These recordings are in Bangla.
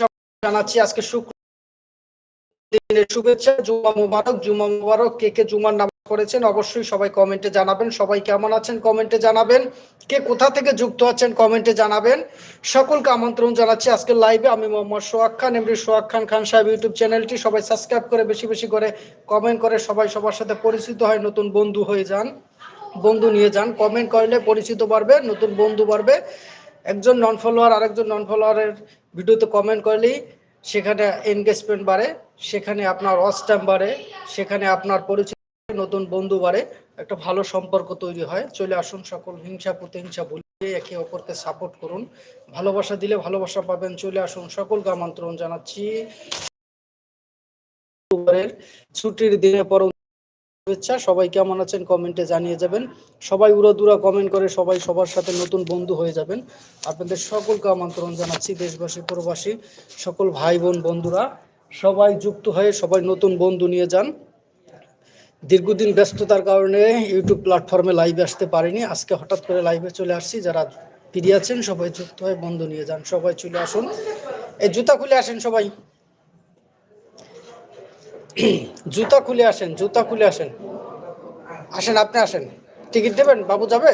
সব জানাচ্ছি, আজকে শুক্র দিনের শুভেচ্ছা জুমা মুবারক জুমা মুবারক, কে কে জুমার নামাজ পড়েছেন অবশ্যই সবাই কমেন্টে জানাবেন। সবাই কেমন আছেন কমেন্টে জানাবেন। কে কোথা থেকে যুক্ত আছেন কমেন্টে জানাবেন। সকলকে আমন্ত্রণ জানাচ্ছি আজকে লাইভে আমি মোহাম্মদ সোহাগ খান, এমডি সোহাগ খান খান সাহেব ইউটিউব চ্যানেলটি। সবাই সাবস্ক্রাইব করে বেশি বেশি করে কমেন্ট করে সবাই সবার সাথে পরিচিত হয়, নতুন বন্ধু হয়ে যান, বন্ধু নিয়ে যান। কমেন্ট করলে পরিচিত বাড়বে, নতুন বন্ধু বাড়বে। একজন নন ফলোয়ার আরেকজন নন ফলোয়ারের ভিডিওতে কমেন্ট করলেই সেখানে এনগেজমেন্ট বাড়ে, সেখানে আপনার টাইম বাড়ে, সেখানে আপনার পরিচিত, নতুন বন্ধু বাড়ে, একটা ভালো সম্পর্ক তৈরি হয়। চলে আসুন সকল হিংসা, প্রতিহিংসা ভুলে একে অপরকে সাপোর্ট করুন। ভালোবাসা দিলে ভালোবাসা পাবেন। চলে আসুন সকলকে আমন্ত্রণ জানাচ্ছি। ছুটির দিনে পর শুভেচ্ছা। সবাই কেমন আছেন কমেন্টে জানিয়ে যাবেন। সবাই উড়োদুরা কমেন্ট করে, সবাই সবার সাথে নতুন বন্ধু হয়ে যাবেন। আপনাদের সকলকে আমন্ত্রণ জানাচ্ছি, দেশবাসী, প্রবাসী, সকল ভাই বোন বন্ধুরা। সবাই যুক্ত হয়ে সবাই নতুন বন্ধু নিয়ে যান। দীর্ঘদিন ব্যস্ততার কারণে ইউটিউব প্ল্যাটফর্মে লাইভে আসতে পারিনি। আজকে হঠাৎ করে লাইভে চলে আসছি। যারা ফিরে আছেন, সবাই যুক্ত হয়ে বন্ধু নিয়ে যান। সবাই চলে আসুন। এই জুতা খুলে আসেন সবাই। জুতা খুলে আসেন জুতা খুলে আসেন। আসেন আপনি আসেন। টিকিট দেবেন? বাবু যাবে?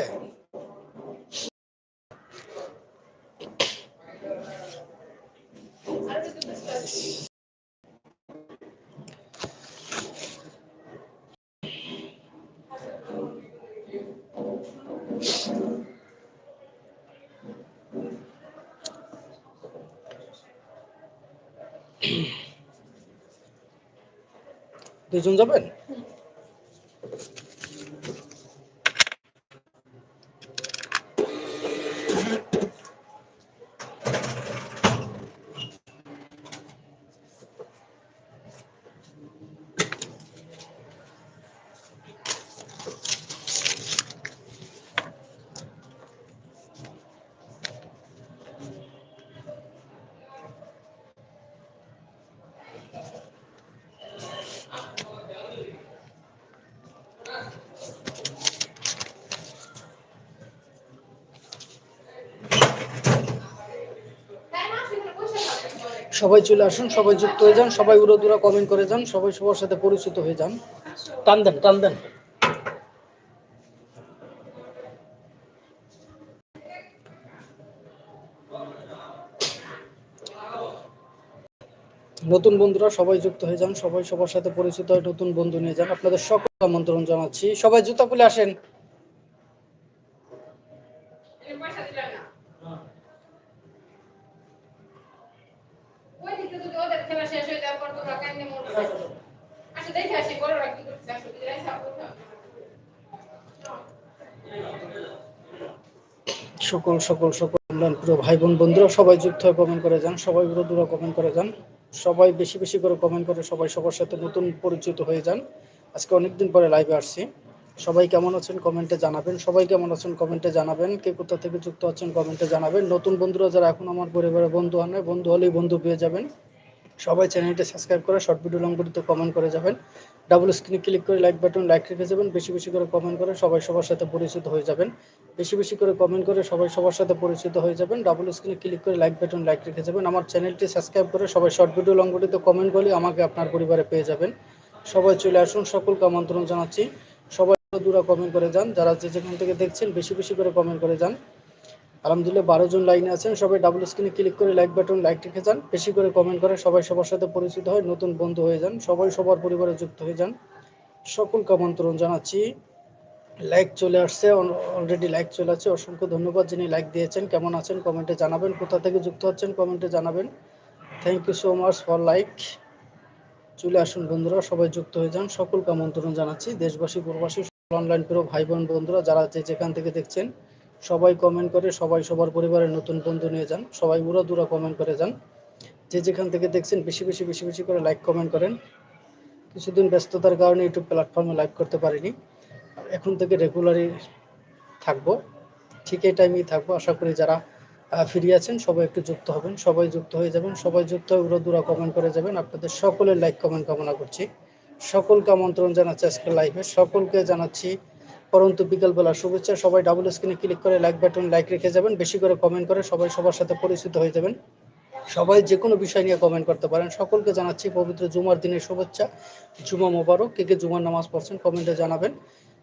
দুজন যাবেন? সবাই চলে আসুন, সবাই যুক্ত হয়ে যান, সবাই উড়ো দুরা কমেন্ট করে যান, সবাই সবার সাথে পরিচিত হয়ে যান। টান দেন টান দেন। নতুন বন্ধুরা, সবাই যুক্ত হয়ে যান, সবাই সবার সাথে পরিচিত হয়ে নতুন বন্ধু নিয়ে যান। আপনাদের সকল আমন্ত্রণ জানাচ্ছি। সবাই জুতা খুলে আসেন। খেলা শেষ হয়ে যাওয়ার পর তোমরা কেমনে মরবে আচ্ছা দেখে আসি বড়রা কি করছে আসো সকল সকল সকল প্রিয় ভাই বোন বন্ধুরা, সবাই যুক্ত হয়ে কমেন্ট করে যান, সবাই দূরে কমেন্ট করে যান, সবাই বেশি বেশি করে কমেন্ট করে সবাই সবার সাথে নতুন পরিচিত হয়ে যান। আজকে অনেকদিন পরে লাইভে আসছি। সবাই কেমন আছেন কমেন্টে জানাবেন, সবাই কেমন আছেন কমেন্টে জানাবেন, কে কোথা থেকে যুক্ত আছেন কমেন্টে জানাবেন। নতুন বন্ধুরা যারা এখন আমার পরিবারের বন্ধু হন বন্ধু হলেই বন্ধু পেয়ে যাবেন। সবাই চ্যানেলটি সাবস্ক্রাইব করে শর্ট ভিডিও লং ভিডিওতে কমেন্ট করে যাবেন। ডাবল স্ক্রিনে ক্লিক করে লাইক বাটন লাইক রেখে যাবেন। বেশি বেশি করে কমেন্ট করে সবাই সবার সাথে পরিচিত হয়ে যাবেন। বেশি বেশি করে কমেন্ট করে সবাই সবার সাথে পরিচিত হয়ে যাবেন। ডাবল স্ক্রিনে ক্লিক করে লাইক বাটন লাইক রেখে যাবেন। আমার চ্যানেলটি সাবস্ক্রাইব করে সবাই শর্ট ভিডিও লং ভিডিওতে কমেন্ট করলে আমাকে আপনার পরিবারে পেয়ে যাবেন। সবাই চলে আসুন, সকলকে আমন্ত্রণ জানাচ্ছি। সবাই দূরা কমেন্ট করে যান। যারা যে যেখান থেকে দেখছেন, বেশি বেশি করে কমেন্ট করে যান। আলহামদুলিল্লাহ, বারো জন লাইনে আছেন, সবাই ডাবল স্ক্রিনে ক্লিক করে লাইক বাটন লাইক রেখে যান। বেশি করে কমেন্ট করে সবাই সবার সাথে পরিচিত হয় নতুন বন্ধু হয়ে যান। সবাই সবার পরিবারে যুক্ত হয়ে যান। সকলকে আমন্ত্রণ জানাচ্ছি। লাইক চলে আসছে অলরেডি লাইক চলে আছে। অসংখ্য ধন্যবাদ যিনি লাইক দিয়েছেন। কেমন আছেন কমেন্টে জানাবেন। কোথা থেকে যুক্ত হচ্ছেন কমেন্টে জানাবেন। Thank you so much for like চলে আসুন বন্ধুরা, সবাই যুক্ত হয়ে যান। সকলকে আমন্ত্রণ জানাচ্ছি। দেশবাসী, প্রবাসী অনলাইন প্রিয় ভাই বোন বন্ধুরা, যারা যে যেখান থেকে দেখছেন সবাই কমেন্ট করে, সবাই সবার পরিবারের নতুন বন্ধু নিয়ে যান। সবাই উড়ো দূরা কমেন্ট করে যান। যে যেখান থেকে দেখছেন, বেশি বেশি বেশি বেশি করে লাইক কমেন্ট করেন। কিছুদিন ব্যস্ততার কারণে ইউটিউব প্ল্যাটফর্মে লাইভ করতে পারিনি। এখন থেকে রেগুলারই থাকব। ঠিক এই টাইমেই থাকব। আশা করি যারা ফিরে আছেন, সবাই একটু যুক্ত হবেন। সবাই যুক্ত হয়ে যাবেন। সবাই যুক্ত হয়ে উড়ো দূরা কমেন্ট করে যাবেন। আপনাদের সকলের লাইক কমেন্ট কামনা করছি। সকলকে আমন্ত্রণ জানাচ্ছি আজকে লাইভে সকলকে জানাচ্ছি পরন্তু বিকালবেলা শুভেচ্ছা। সবাই ডাবল স্ক্রিনে ক্লিক করে লাইক বাটন লাইক রেখে যাবেন। বেশি করে কমেন্ট করে সবাই সবার সাথে পরিচিত হয়ে যাবেন। সবাই যে কোনো বিষয় নিয়ে কমেন্ট করতে পারেন। সকলকে জানাচ্ছি পবিত্র জুমার দিনের শুভেচ্ছা। জুমা মোবারক। কে কে জুমার নামাজ পড়ছেন কমেন্টে জানাবেন।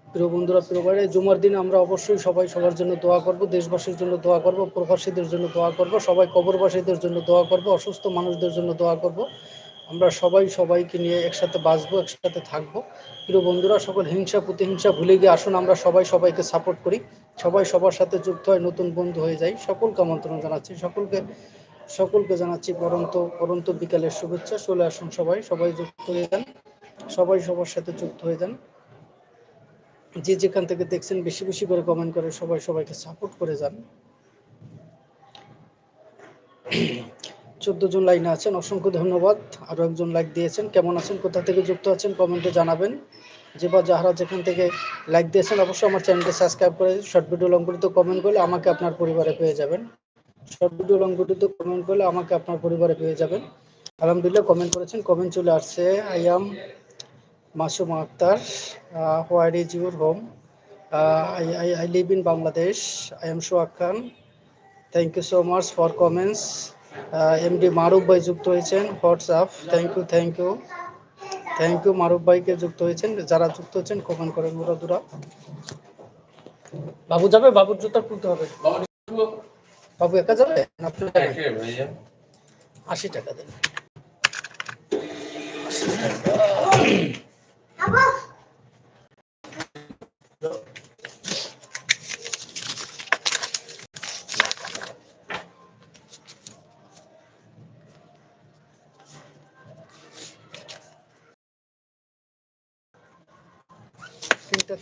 প্রিয় বন্ধুরা, প্রিয় ভাইরা, জুমার দিন আমরা অবশ্যই সবাই সবার জন্য দোয়া করব, দেশবাসীর জন্য দোয়া করব, প্রবাসীদের জন্য দোয়া করব, সবাই কবরবাসীদের জন্য দোয়া করব, অসুস্থ মানুষদের জন্য দোয়া করব। আমরা সবাই সবাইকে নিয়ে একসাথে বাঁচবো, একসাথে থাকব। প্রিয় বন্ধুরা, সকল হিংসা, প্রতিহিংসা ভুলে গিয়ে আসুন, আমরা সবাই সবাইকে সাপোর্ট করি। সবাই সবার সাথে যুক্ত হয়, নতুন বন্ধু হয়ে যাই। সকলকে আমন্ত্রণ জানাচ্ছি, সকলকে সকলকে জানাচ্ছি পরন্ত পরন্ত বিকালের শুভেচ্ছা। চলে আসুন সবাই সবাই যুক্ত হয়ে যান, সবাই সবার সাথে যুক্ত হয়ে যান। যে যেখান থেকে দেখছেন, বেশি বেশি করে কমেন্ট করে সবাই সবাইকে সাপোর্ট করে যান। চোদ্দ জন লাইনে আছেন। অসংখ্য ধন্যবাদ। আরও একজন লাইক দিয়েছেন। কেমন আছেন? কোথা থেকে যুক্ত আছেন? কমেন্টে জানাবেন। যে বা যাহারা যেখান থেকে লাইক দিয়েছেন, অবশ্যই আমার চ্যানেলকে সাবস্ক্রাইব করে short video long video comment করলে আমাকে আপনার পরিবারে পেয়ে যাবেন। শর্ট ভিডিও লং ভিডিওতে কমেন্ট করলে আমাকে আপনার পরিবারে পেয়ে যাবেন। আলহামদুলিল্লাহ, কমেন্ট করেছেন। কমেন্ট চলে আসছে। I am Masum Akter where is your home? I I I live in Bangladesh. I am Shoyak Khan. Thank you so much for comments. MD Maruf ভাই যুক্ত হয়েছেন। WhatsApp thank you thank you thank you Maruf ভাইকে যুক্ত হয়েছেন। যারা যুক্ত হয়েছেন কমেন্ট করেন দুরা দুরা বাবু যাবে? বাবুর জুতা খুলতে হবে। বাবু একা যাবে না আপনি যাবেন? আশি টাকা দেন। আশি টাকা।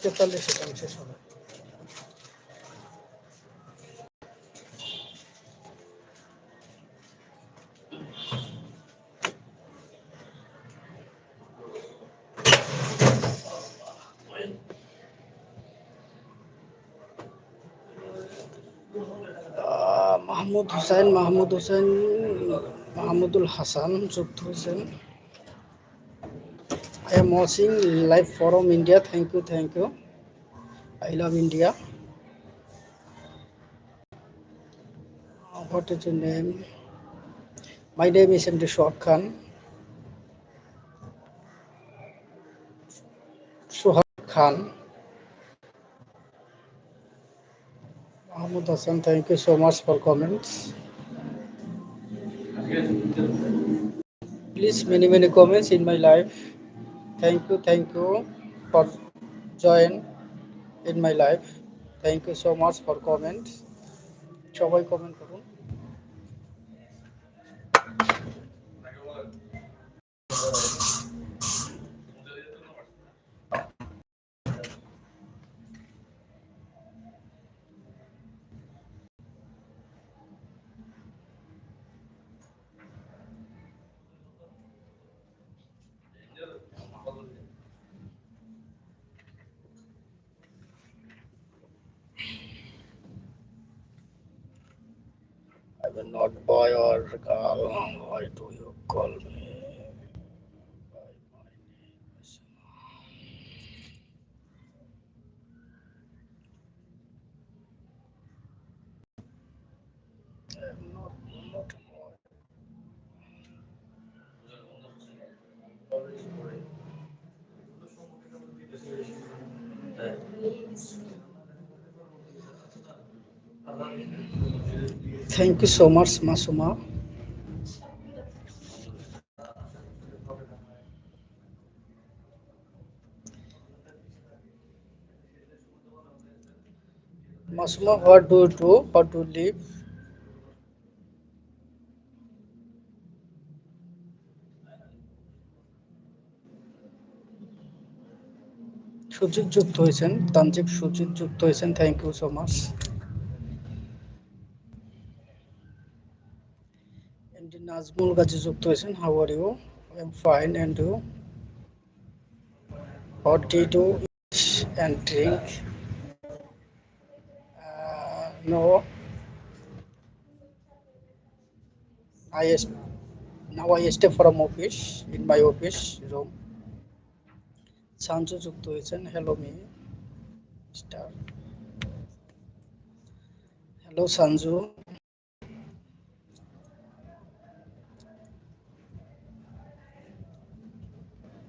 তেতাল্লিশ শেষ আহ, মাহমুদ হুসাইন মাহমুদ হুসাইন মাহমুদুল হাসান যুক্ত হয়েছেন am watching live from India. Thank you, thank you. I love India. What is your name? My name is MD Shwak Khan. Suhab Khan. Mahmoud thank you so much for comments. Please, many, many comments in my life. Thank you, thank you for join in my life. Thank you so much for comment. সবাই comment Not boy or uh, girl, why do you call me? Thank you so much Masuma Masuma what do to what do live Sujit যুক্ত হয়েছেন, তানজিব সুজিত যুক্ত হয়েছেন thank you so much Nazmul Gazi যুক্ত হয়েছেন। How are you I am fine and you what D do and drink no est- now I stay from office, in my office room. Sanju যুক্ত হয়েছেন। Hello mister hello Sanju no drink or eat বুঝে নিয়ে ঢুকছে না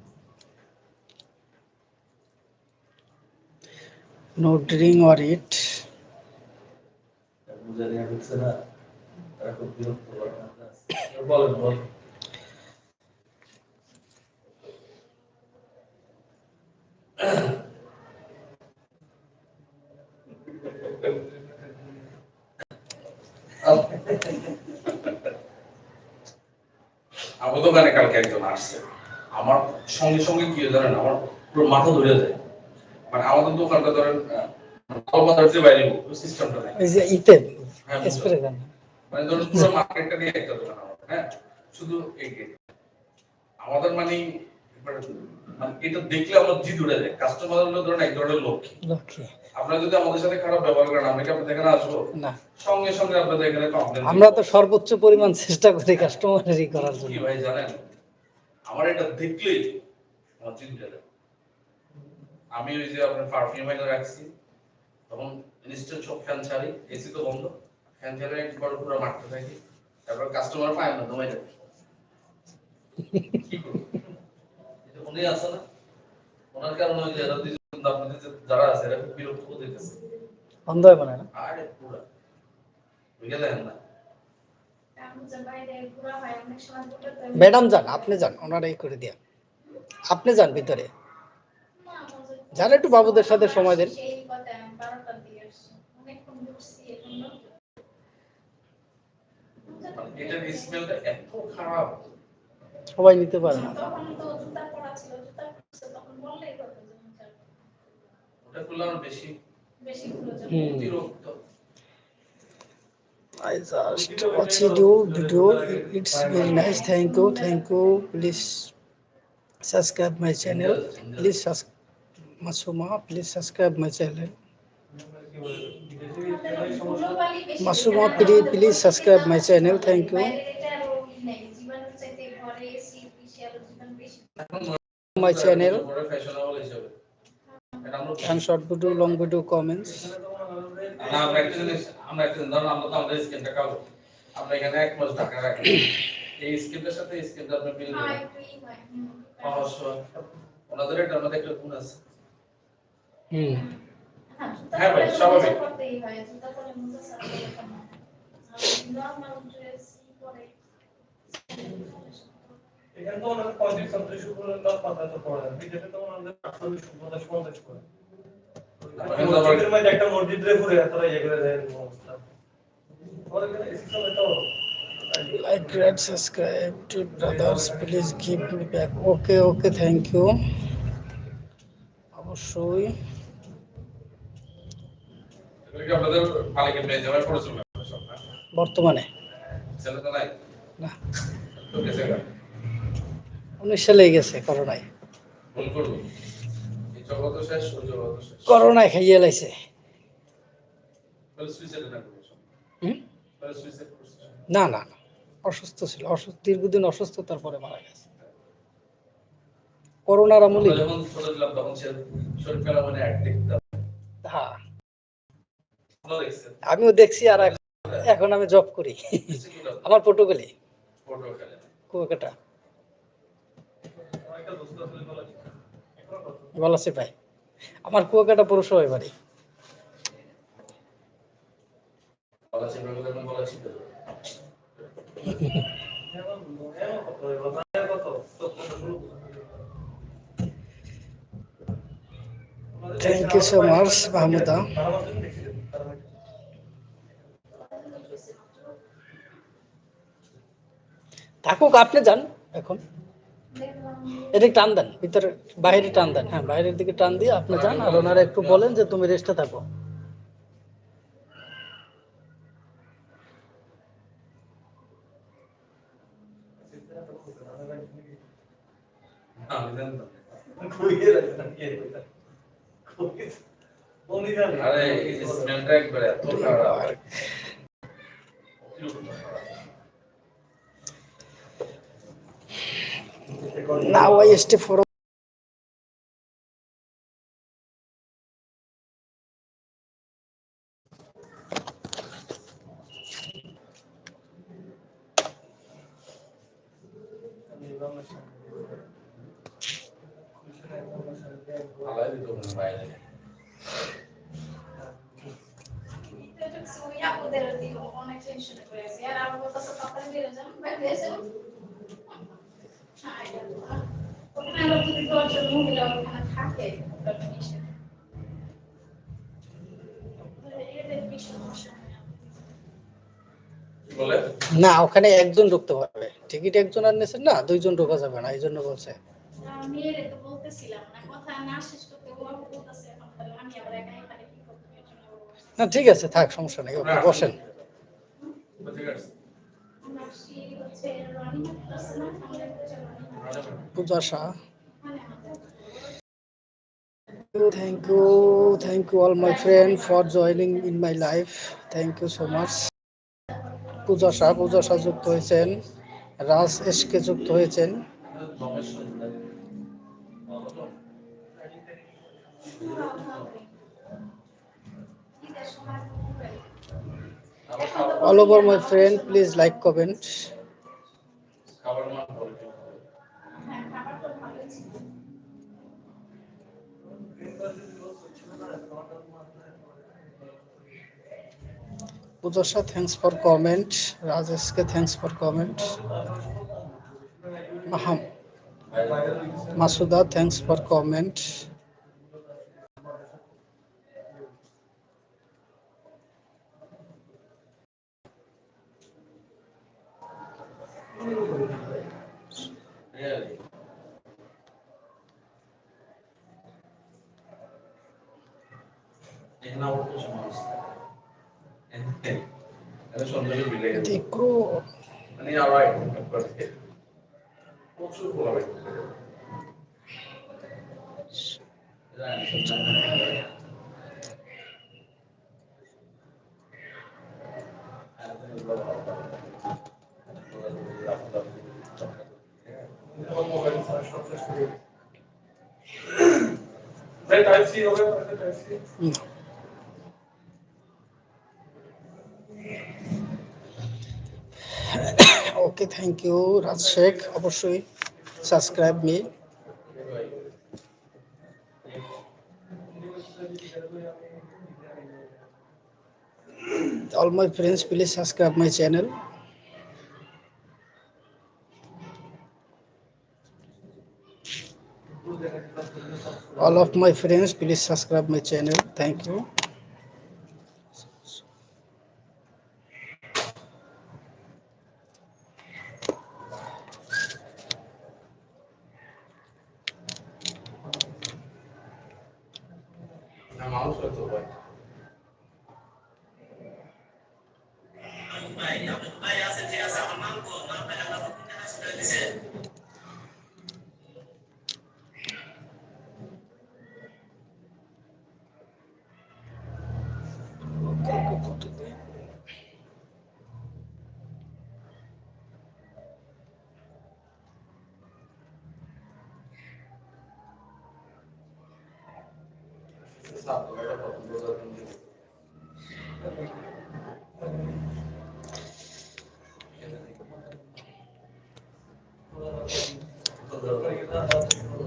তারা খুব বিরক্ত করে বলেন বলেন আমার দোকানে কালকে একজন আসছে। আমার সঙ্গে সঙ্গে কি জানেন? আমার পুরো মাথা ধরে যায়। মানে আমাদের দোকানটা ধরেন কলকাতার যে বাইরে সিস্টেমটা এই যে ইতে স্প্রে গান মানে ধরুন পুরো মার্কেটটা নিয়ে একটা দোকান আমাদের হ্যাঁ শুধু এই আমাদের মানে মানে এটা দেখলে আমার জিদ উঠে যায় কাস্টমার হলো ধরেন এক ধরনের লক্ষ্মী লক্ষ্মী আপনারা যদি আমাদের সাথে খারাপ ব্যবহার করেন আমি কি আপনাদের এখানে আসব না সঙ্গে সঙ্গে আপনাদের এখানে কমপ্লেন আমরা তো সর্বোচ্চ পরিমাণ চেষ্টা করি কাস্টমারেরই করার জন্য কি ভাই জানেন আমার এটা দেখলেই আমার জিদ উঠে যায় আমি ওই যে আপনার পারফিউম এনে রাখছি তখন ইনস্ট্যান্ট সব ফ্যান ছাড়ি এসি তো বন্ধ ফ্যান ছাড়ে একবার পুরো মারতে থাকি তারপর কাস্টমার পায় না তোমায় যাবে কি করব? এই উনি আছে না। ওনার কারণে ওই যে এরা দুইজন আপনাদের যে যারা আছে এরা খুব বিরক্ত করে দিতেছে। বন্ধ হয় না? আরে পুরা। বুঝে দেখেন না? ম্যাডাম যান আপনি যান ওনারা এই করে দিয়া আপনি যান ভিতরে। যান একটু বাবুদের সাথে সময় দিন সবাই নিতে পারে না I just your video. It's very nice. Thank you. Thank you. Please subscribe my channel. Please subscribe. Masuma, please subscribe my channel. ধুলোবালি বেশি মাসুমা, দিলে please- আমাদের please subscribe my channel. Thank you. বাইরের এটা আরও নেই, জীবাণুর চাইতে ঘরে এসি বেশি আরও জীবাণু বেশি My channel ফ্যাশনেবল হিসেবে এটা আমরা and short video, long video comments. না, আমরা একটা জিনিস আমরা একটা ধরুন আমরা তো আমাদের স্কিনটা কালো আমরা এখানে এক মাস ঢাকা রাখি এই স্কিনটার সাথে এই স্কিনটা আপনি মিল হয় দেবেন একটু ই হয় হুম। অবশ্যই ওনাদের এটার মধ্যে একটা গুণ আছে Hmm. হ্যাঁ, ভাই, স্বাভাবিক। এখানে তো ওনাদের পঁয়ত্রিশ ছত্রিশ উপরে লাভ পড়ে বিদেশে তো ওনাদের আটচল্লিশ পঞ্চাশ পঞ্চাশ করে মসজিদের মধ্যে একটা মসজিদ রে ঘুরে ইয়ে করে দেয় অবস্থা আমাদের এখানে এসি সব একটা Like, great, subscribe to brothers. Please give me back. Okay, okay. Thank you. অবশ্যই এগুলো কি আপনাদের মালিকের মেয়ে জামাই পড়েছিল সব না? বর্তমানে। ছেলে তো নাই? না। তো গেছে গা। উনিশ সালে গেছে করোনায়। করোনায় খাইয়ে লাইছে। না না অসুস্থ ছিল। অসুস্থ দীর্ঘদিন অসুস্থতার পরে মারা গেছে। করোনার আমলে হ্যাঁ। আমিও দেখছি আর এখন- আমি জব করি। আমার পর্তুগালে কুয়াকাটা। ভালো আছে ভাই আমার কুয়াকাটা পৌরসভায় বাড়ি। বলা ছিল বলে বলা ছিল এখন এখন কত বাজার কত তো কত শুরু Thank you so much, Mahmuda. তারা মাত্র দেখছিলেন তারা মাত্র থাকুক, আপনি যান এখন। এটা টান দেন, ভিতরে, বাইরে টান দেন। হ্যাঁ বাইরের দিকে টান দিয়ে আপনি যান, আর ওনারা একটু বলেন যে তুমি রেস্টে থাকো। আরে, এই স্মেলটা একবারে এত খারাপ। অতিরিক্ত খারাপ। নাও আই স্টে ওখানে যদি দশজন মহিলা ওখানে থাকে না ওখানে একজন ঢুকতে পারবে। টিকিট একজন আর নিয়েছেন না দুইজন ঢোকা যাবে না এই জন্য বলছে। না বলছে। ঠিক আছে থাক সমস্যা নেই ওকে বসেন। ঠিক আছে পূজা Shah Thank you, thank you all my friend for joining in my life. Thank you so much. পূজা শাহ পূজা শাহ যুক্ত হয়েছেন রাজ এসকে যুক্ত হয়েছেন দমের সন্ধ্যা ভালো তো? ঈদের সময় ঘুরে। আবার খাবার all over my friend please like comment খাবার মান পরে হ্যাঁ খাবার তো ভালোই ছিল Puja Shah thanks for comment Raj SK thanks for comment Maham Masuda thanks for comment Really? এখানে আবার একটু মানে alright, প্রচুর পোলাপান থাকে। জানি। ভাই টাইপ সি হবে type C hmm. Okay thank you Raj Sheikh অবশ্যই subscribe me all my friends please subscribe my channel all of my friends please subscribe my channel thank you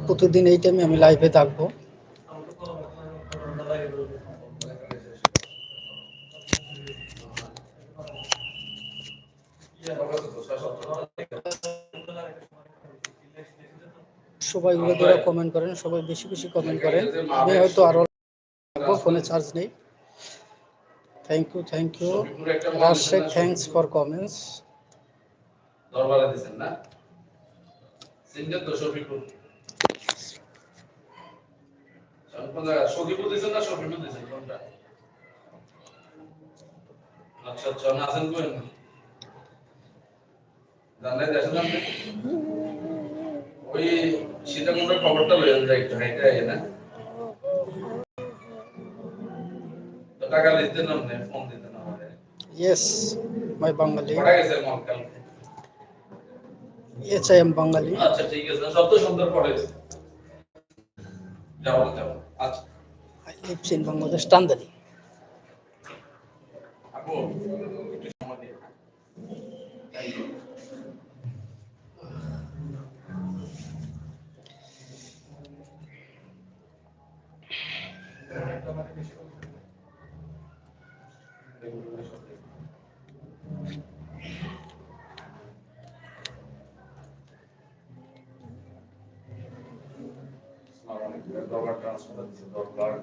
প্রতিদিন এই টাইমে আমি লাইভে থাকব। সবাই উড়ে কমেন্ট করেন, সবাই বেশি বেশি কমেন্ট করেন। আমি হয়তো আরও ফোনে চার্জ নেই। Thank you thank you Shafiqur একটা রাজ দিছেন শেখ না, থ্যাংকস ফর কমেন্টস দরবারে দিছেন না? তো কোনটা? আচ্ছা আচ্ছা আপনি? ওই খবরটা লইয়েন যায় একটু হাইটে না? তো টাকা লিখতেন আপনি ফোন দিতেন আমাদের ইয়েস মাই বাঙালি পড়া গেছে মক্কাল এচ আই এম বাঙালি আচ্ছা ঠিক আছে সব তো সুন্দর পড়ে যাও যাও আচ্ছা আই লিভস ইন বাংলাদেশ টান্দারি আপু একটু সময় দিন Thank you. বেশি আমার অনেক ডলার ট্রান্সফার হচ্ছে ডলার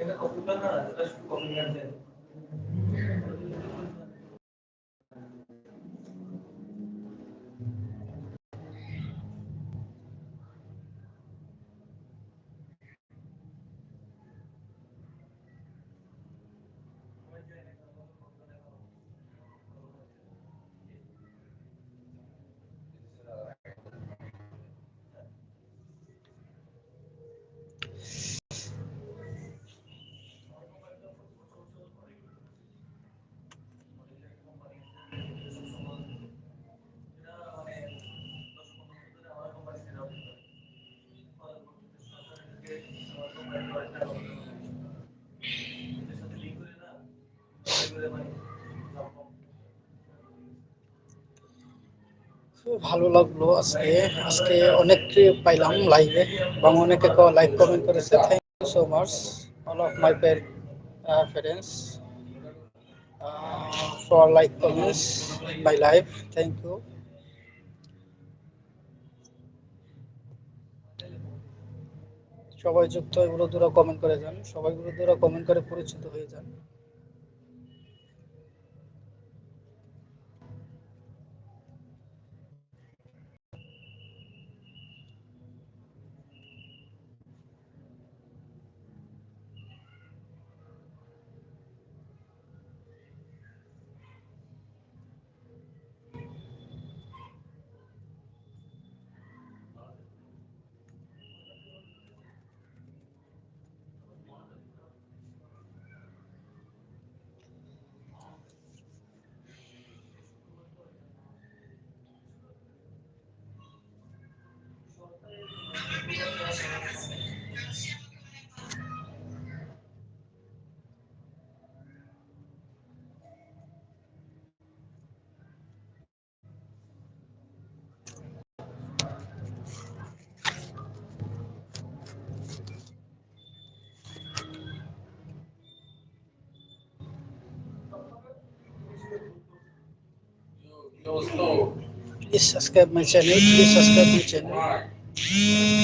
এটা কম্পিউটার না এটা শুধু কম্পিউটার ভালো লাগল আজকে। আজকে অনেককে পাইলাম লাইভে এবং অনেকে লাইভ কমেন্ট করেছে thank you so much all of my friends for like comments my live thank you সবাই যুক্ত হয়ে দূরা কমেন্ট করে যান। সবাই দূরা কমেন্ট করে পরিচিত হয়ে যান। Please subscribe my channel. Please subscribe my channel. আপনারা